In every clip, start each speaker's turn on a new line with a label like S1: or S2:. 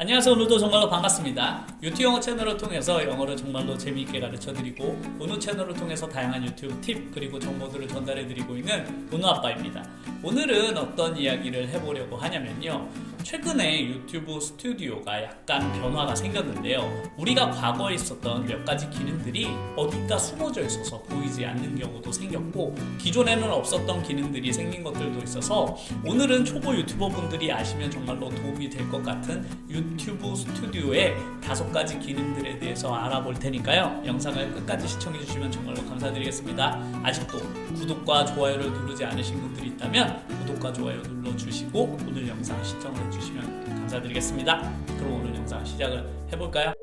S1: 안녕하세요. 오늘도 정말로 반갑습니다. 유튜브 영어 채널을 통해서 영어를 정말로 재미있게 가르쳐드리고 은우 채널을 통해서 다양한 유튜브 팁 그리고 정보들을 전달해드리고 있는 은우 아빠입니다. 오늘은 어떤 이야기를 해보려고 하냐면요. 최근에 유튜브 스튜디오가 약간 변화가 생겼는데요. 우리가 과거에 있었던 몇 가지 기능들이 어딘가 숨어져 있어서 보이지 않는 경우도 생겼고 기존에는 없었던 기능들이 생긴 것들도 있어서 오늘은 초보 유튜버 분들이 아시면 정말로 도움이 될 것 같은 유튜브 스튜디오의 다섯 가지 기능들에 대해서 알아볼 테니까요. 영상을 끝까지 시청해 주시면 정말로 감사드리겠습니다. 아직도 구독과 좋아요를 누르지 않으신 분들이 있다면 구독과 좋아요 눌러주시고 오늘 영상 시청해 주시면 감사드리겠습니다. 그럼 오늘 영상 시작을 해볼까요?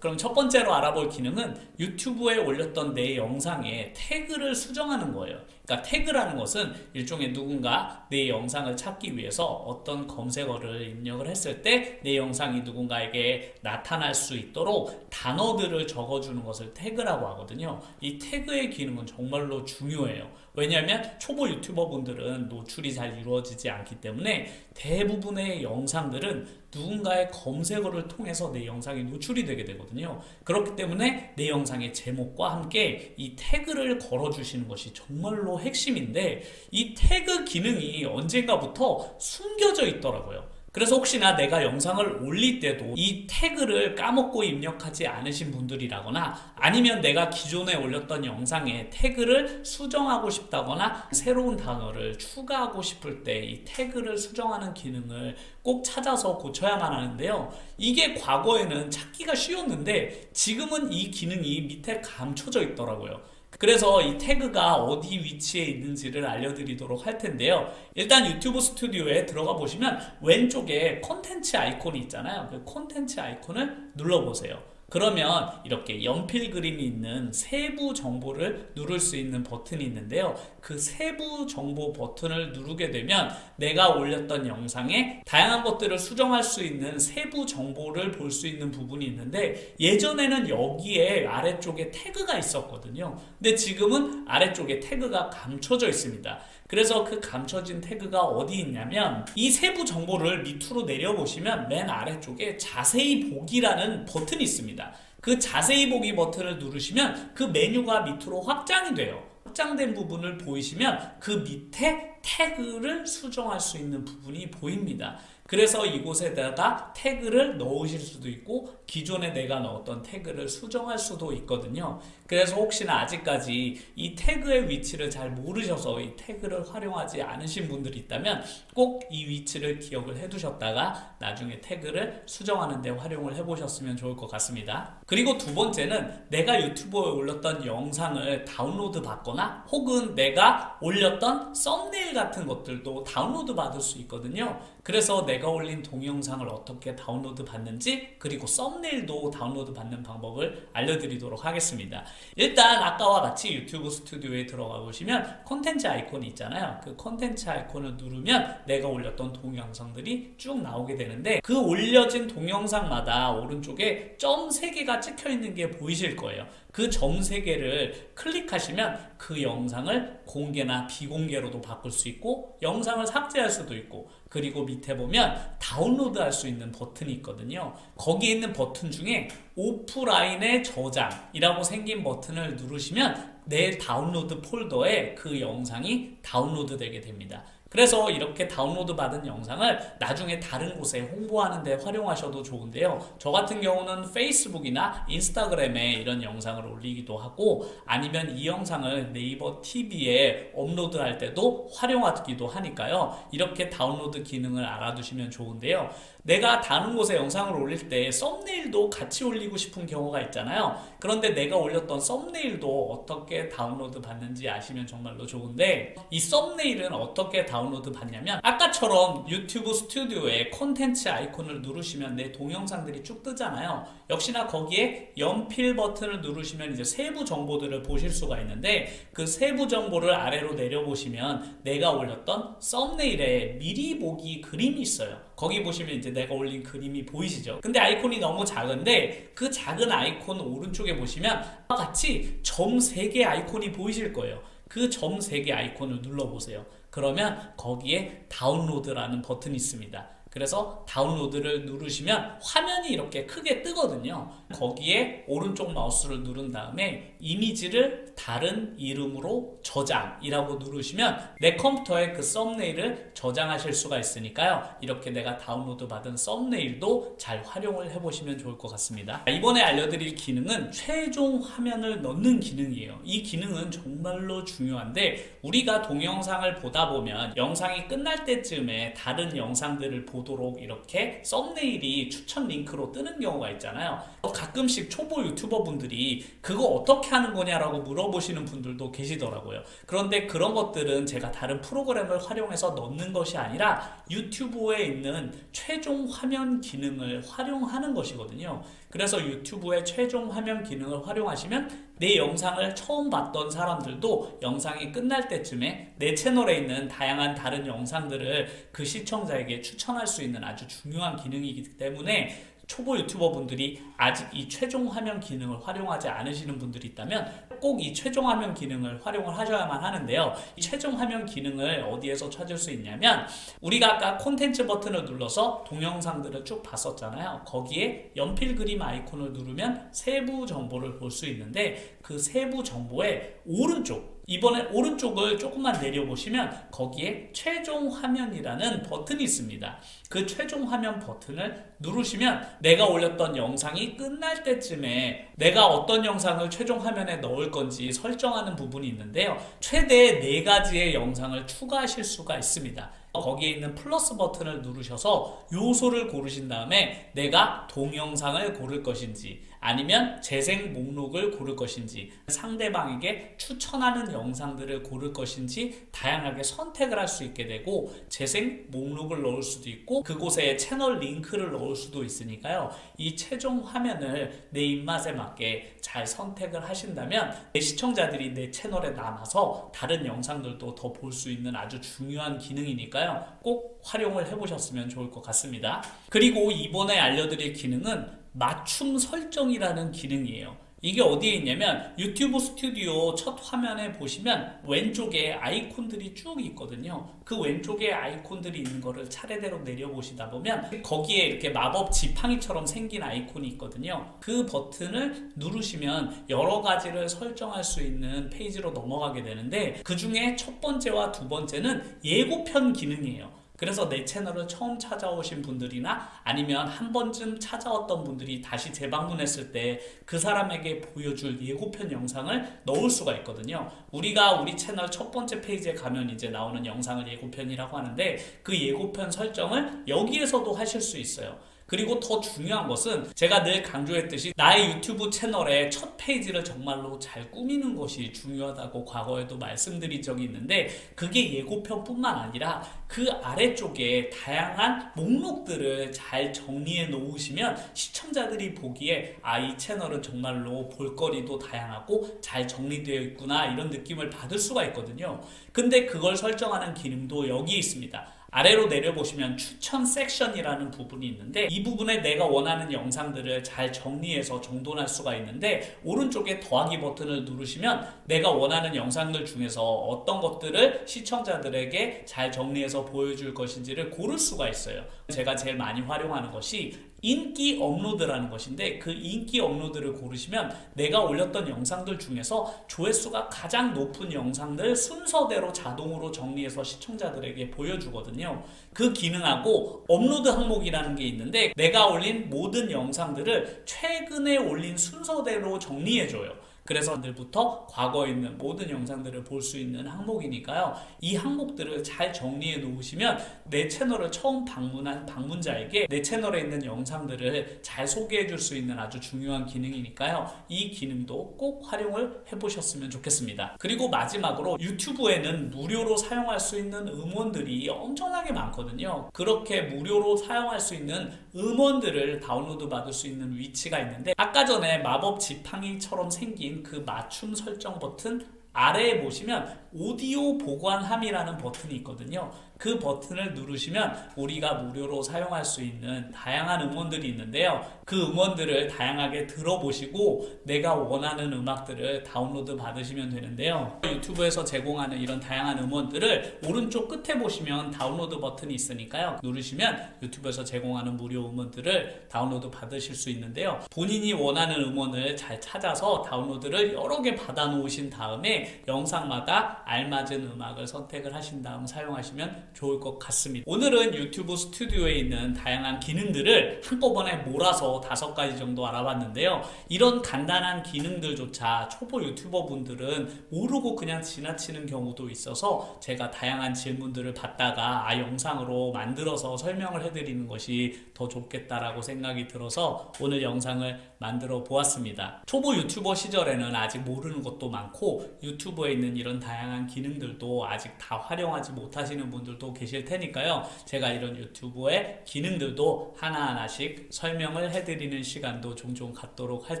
S1: 그럼 첫 번째로 알아볼 기능은 유튜브에 올렸던 내 영상에 태그를 수정하는 거예요. 그러니까 태그라는 것은 일종의 누군가 내 영상을 찾기 위해서 어떤 검색어를 입력을 했을 때 내 영상이 누군가에게 나타날 수 있도록 단어들을 적어주는 것을 태그라고 하거든요. 이 태그의 기능은 정말로 중요해요. 왜냐하면 초보 유튜버 분들은 노출이 잘 이루어지지 않기 때문에 대부분의 영상들은 누군가의 검색어를 통해서 내 영상이 노출이 되게 되거든요. 그렇기 때문에 내 영상의 제목과 함께 이 태그를 걸어주시는 것이 정말로 핵심인데 이 태그 기능이 언젠가부터 숨겨져 있더라고요. 그래서 혹시나 내가 영상을 올릴 때도 이 태그를 까먹고 입력하지 않으신 분들이라거나 아니면 내가 기존에 올렸던 영상에 태그를 수정하고 싶다거나 새로운 단어를 추가하고 싶을 때 이 태그를 수정하는 기능을 꼭 찾아서 고쳐야만 하는데요. 이게 과거에는 찾기가 쉬웠는데 지금은 이 기능이 밑에 감춰져 있더라고요. 그래서 이 태그가 어디 위치에 있는지를 알려드리도록 할 텐데요. 일단 유튜브 스튜디오에 들어가 보시면 왼쪽에 콘텐츠 아이콘이 있잖아요. 그 콘텐츠 아이콘을 눌러보세요. 그러면 이렇게 연필 그림이 있는 세부 정보를 누를 수 있는 버튼이 있는데요. 그 세부 정보 버튼을 누르게 되면 내가 올렸던 영상에 다양한 것들을 수정할 수 있는 세부 정보를 볼 수 있는 부분이 있는데 예전에는 여기에 아래쪽에 태그가 있었거든요. 근데 지금은 아래쪽에 태그가 감춰져 있습니다. 그래서 그 감춰진 태그가 어디 있냐면 이 세부 정보를 밑으로 내려보시면 맨 아래쪽에 자세히 보기라는 버튼이 있습니다. 그 자세히 보기 버튼을 누르시면 그 메뉴가 밑으로 확장이 돼요. 확장된 부분을 보이시면 그 밑에 태그를 수정할 수 있는 부분이 보입니다. 그래서 이곳에다가 태그를 넣으실 수도 있고 기존에 내가 넣었던 태그를 수정할 수도 있거든요. 그래서 혹시나 아직까지 이 태그의 위치를 잘 모르셔서 이 태그를 활용하지 않으신 분들이 있다면 꼭 이 위치를 기억을 해두셨다가 나중에 태그를 수정하는 데 활용을 해보셨으면 좋을 것 같습니다. 그리고 두 번째는 내가 유튜브에 올렸던 영상을 다운로드 받거나 혹은 내가 올렸던 썸네일 같은 것들도 다운로드 받을 수 있거든요. 그래서 내가 올린 동영상을 어떻게 다운로드 받는지 그리고 썸네일도 다운로드 받는 방법을 알려드리도록 하겠습니다. 일단 아까와 같이 유튜브 스튜디오에 들어가 보시면 콘텐츠 아이콘이 있잖아요. 그 콘텐츠 아이콘을 누르면 내가 올렸던 동영상들이 쭉 나오게 되는데 그 올려진 동영상마다 오른쪽에 점 3개가 찍혀 있는 게 보이실 거예요. 그 점 3개를 클릭하시면 그 영상을 공개나 비공개로도 바꿀 수 있고 영상을 삭제할 수도 있고 그리고 밑에 보면 다운로드 할 수 있는 버튼이 있거든요. 거기에 있는 버튼 중에 오프라인의 저장이라고 생긴 버튼을 누르시면 내 다운로드 폴더에 그 영상이 다운로드 되게 됩니다. 그래서 이렇게 다운로드 받은 영상을 나중에 다른 곳에 홍보하는 데 활용하셔도 좋은데요. 저 같은 경우는 페이스북이나 인스타그램에 이런 영상을 올리기도 하고 아니면 이 영상을 네이버 TV에 업로드할 때도 활용하기도 하니까요. 이렇게 다운로드 기능을 알아두시면 좋은데요. 내가 다른 곳에 영상을 올릴 때 썸네일도 같이 올리고 싶은 경우가 있잖아요. 그런데 내가 올렸던 썸네일도 어떻게 다운로드 받는지 아시면 정말로 좋은데 이 썸네일은 어떻게 다운로드 받냐면 아까처럼 유튜브 스튜디오에 콘텐츠 아이콘을 누르시면 내 동영상들이 쭉 뜨잖아요. 역시나 거기에 연필 버튼을 누르시면 이제 세부 정보들을 보실 수가 있는데 그 세부 정보를 아래로 내려보시면 내가 올렸던 썸네일에 미리 보기 그림이 있어요. 거기 보시면 이제 내가 올린 그림이 보이시죠? 근데 아이콘이 너무 작은데 그 작은 아이콘 오른쪽에 보시면 같이 점 3개 아이콘이 보이실 거예요. 그 점 3개 아이콘을 눌러보세요. 그러면 거기에 다운로드라는 버튼이 있습니다. 그래서 다운로드를 누르시면 화면이 이렇게 크게 뜨거든요. 거기에 오른쪽 마우스를 누른 다음에 이미지를 다른 이름으로 저장이라고 누르시면 내 컴퓨터에 그 썸네일을 저장하실 수가 있으니까요. 이렇게 내가 다운로드 받은 썸네일도 잘 활용을 해보시면 좋을 것 같습니다. 이번에 알려드릴 기능은 최종 화면을 넣는 기능이에요. 이 기능은 정말로 중요한데 우리가 동영상을 보다 보면 영상이 끝날 때쯤에 다른 영상들을 보 도록 이렇게 썸네일이 추천 링크로 뜨는 경우가 있잖아요. 가끔씩 초보 유튜버 분들이 그거 어떻게 하는 거냐라고 물어보시는 분들도 계시더라고요. 그런데 그런 것들은 제가 다른 프로그램을 활용해서 넣는 것이 아니라 유튜브에 있는 최종 화면 기능을 활용하는 것이거든요. 그래서 유튜브의 최종 화면 기능을 활용하시면 내 영상을 처음 봤던 사람들도 영상이 끝날 때쯤에 내 채널에 있는 다양한 다른 영상들을 그 시청자에게 추천할 수 있는 아주 중요한 기능이기 때문에 초보 유튜버 분들이 아직 이 최종 화면 기능을 활용하지 않으시는 분들이 있다면 꼭 이 최종 화면 기능을 활용을 하셔야만 하는데요. 이 최종 화면 기능을 어디에서 찾을 수 있냐면 우리가 아까 콘텐츠 버튼을 눌러서 동영상들을 쭉 봤었잖아요. 거기에 연필 그림 아이콘을 누르면 세부 정보를 볼 수 있는데 그 세부 정보의 오른쪽 이번에 오른쪽을 조금만 내려보시면 거기에 최종 화면이라는 버튼이 있습니다. 그 최종 화면 버튼을 누르시면 내가 올렸던 영상이 끝날 때쯤에 내가 어떤 영상을 최종 화면에 넣을 건지 설정하는 부분이 있는데요. 최대 4가지의 영상을 추가하실 수가 있습니다. 거기에 있는 플러스 버튼을 누르셔서 요소를 고르신 다음에 내가 동영상을 고를 것인지 아니면 재생 목록을 고를 것인지 상대방에게 추천하는 영상들을 고를 것인지 다양하게 선택을 할 수 있게 되고 재생 목록을 넣을 수도 있고 그곳에 채널 링크를 넣을 수도 있으니까요. 이 최종 화면을 내 입맛에 맞게 잘 선택을 하신다면 내 시청자들이 내 채널에 남아서 다른 영상들도 더 볼 수 있는 아주 중요한 기능이니까요. 꼭 활용을 해보셨으면 좋을 것 같습니다. 그리고 이번에 알려드릴 기능은 맞춤 설정이라는 기능이에요. 이게 어디에 있냐면 유튜브 스튜디오 첫 화면에 보시면 왼쪽에 아이콘들이 쭉 있거든요. 그 왼쪽에 아이콘들이 있는 거를 차례대로 내려보시다 보면 거기에 이렇게 마법 지팡이처럼 생긴 아이콘이 있거든요. 그 버튼을 누르시면 여러 가지를 설정할 수 있는 페이지로 넘어가게 되는데 그 중에 첫 번째와 두 번째는 예고편 기능이에요. 그래서 내 채널을 처음 찾아오신 분들이나 아니면 한 번쯤 찾아왔던 분들이 다시 재방문했을 때 그 사람에게 보여줄 예고편 영상을 넣을 수가 있거든요. 우리가 우리 채널 첫 번째 페이지에 가면 이제 나오는 영상을 예고편이라고 하는데 그 예고편 설정을 여기에서도 하실 수 있어요. 그리고 더 중요한 것은 제가 늘 강조했듯이 나의 유튜브 채널의 첫 페이지를 정말로 잘 꾸미는 것이 중요하다고 과거에도 말씀드린 적이 있는데 그게 예고편뿐만 아니라 그 아래쪽에 다양한 목록들을 잘 정리해 놓으시면 시청자들이 보기에 아 이 채널은 정말로 볼거리도 다양하고 잘 정리되어 있구나 이런 느낌을 받을 수가 있거든요. 근데 그걸 설정하는 기능도 여기 있습니다. 아래로 내려보시면 추천 섹션이라는 부분이 있는데 이 부분에 내가 원하는 영상들을 잘 정리해서 정돈할 수가 있는데 오른쪽에 더하기 버튼을 누르시면 내가 원하는 영상들 중에서 어떤 것들을 시청자들에게 잘 정리해서 보여줄 것인지를 고를 수가 있어요. 제가 제일 많이 활용하는 것이 인기 업로드라는 것인데 그 인기 업로드를 고르시면 내가 올렸던 영상들 중에서 조회수가 가장 높은 영상들 순서대로 자동으로 정리해서 시청자들에게 보여주거든요. 그 기능하고 업로드 항목이라는 게 있는데 내가 올린 모든 영상들을 최근에 올린 순서대로 정리해줘요. 그래서 늘부터 과거에 있는 모든 영상들을 볼 수 있는 항목이니까요. 이 항목들을 잘 정리해 놓으시면 내 채널을 처음 방문한 방문자에게 내 채널에 있는 영상들을 잘 소개해 줄 수 있는 아주 중요한 기능이니까요. 이 기능도 꼭 활용을 해 보셨으면 좋겠습니다. 그리고 마지막으로 유튜브에는 무료로 사용할 수 있는 음원들이 엄청나게 많거든요. 그렇게 무료로 사용할 수 있는 음원들을 다운로드 받을 수 있는 위치가 있는데 아까 전에 마법 지팡이처럼 생긴 그 맞춤 설정 버튼 아래에 보시면 오디오 보관함이라는 버튼이 있거든요. 그 버튼을 누르시면 우리가 무료로 사용할 수 있는 다양한 음원들이 있는데요. 그 음원들을 다양하게 들어보시고 내가 원하는 음악들을 다운로드 받으시면 되는데요. 유튜브에서 제공하는 이런 다양한 음원들을 오른쪽 끝에 보시면 다운로드 버튼이 있으니까요. 누르시면 유튜브에서 제공하는 무료 음원들을 다운로드 받으실 수 있는데요. 본인이 원하는 음원을 잘 찾아서 다운로드를 여러 개 받아 놓으신 다음에 영상마다 알맞은 음악을 선택을 하신 다음 사용하시면 좋을 것 같습니다. 오늘은 유튜브 스튜디오에 있는 다양한 기능들을 한꺼번에 몰아서 다섯 가지 정도 알아봤는데요. 이런 간단한 기능들조차 초보 유튜버 분들은 모르고 그냥 지나치는 경우도 있어서 제가 다양한 질문들을 받다가 아 영상으로 만들어서 설명을 해드리는 것이 더 좋겠다라고 생각이 들어서 오늘 영상을 만들어 보았습니다. 초보 유튜버 시절에는 아직 모르는 것도 많고 유튜브에 있는 이런 다양한 기능들도 아직 다 활용하지 못하시는 분들도 계실 테니까요. 제가 이런 유튜브의 기능들도 하나하나씩 설명을 해드리는 시간도 종종 갖도록 할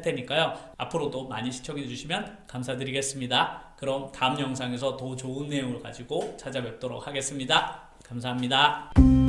S1: 테니까요. 앞으로도 많이 시청해 주시면 감사드리겠습니다. 그럼 다음 영상에서 더 좋은 내용을 가지고 찾아뵙도록 하겠습니다. 감사합니다.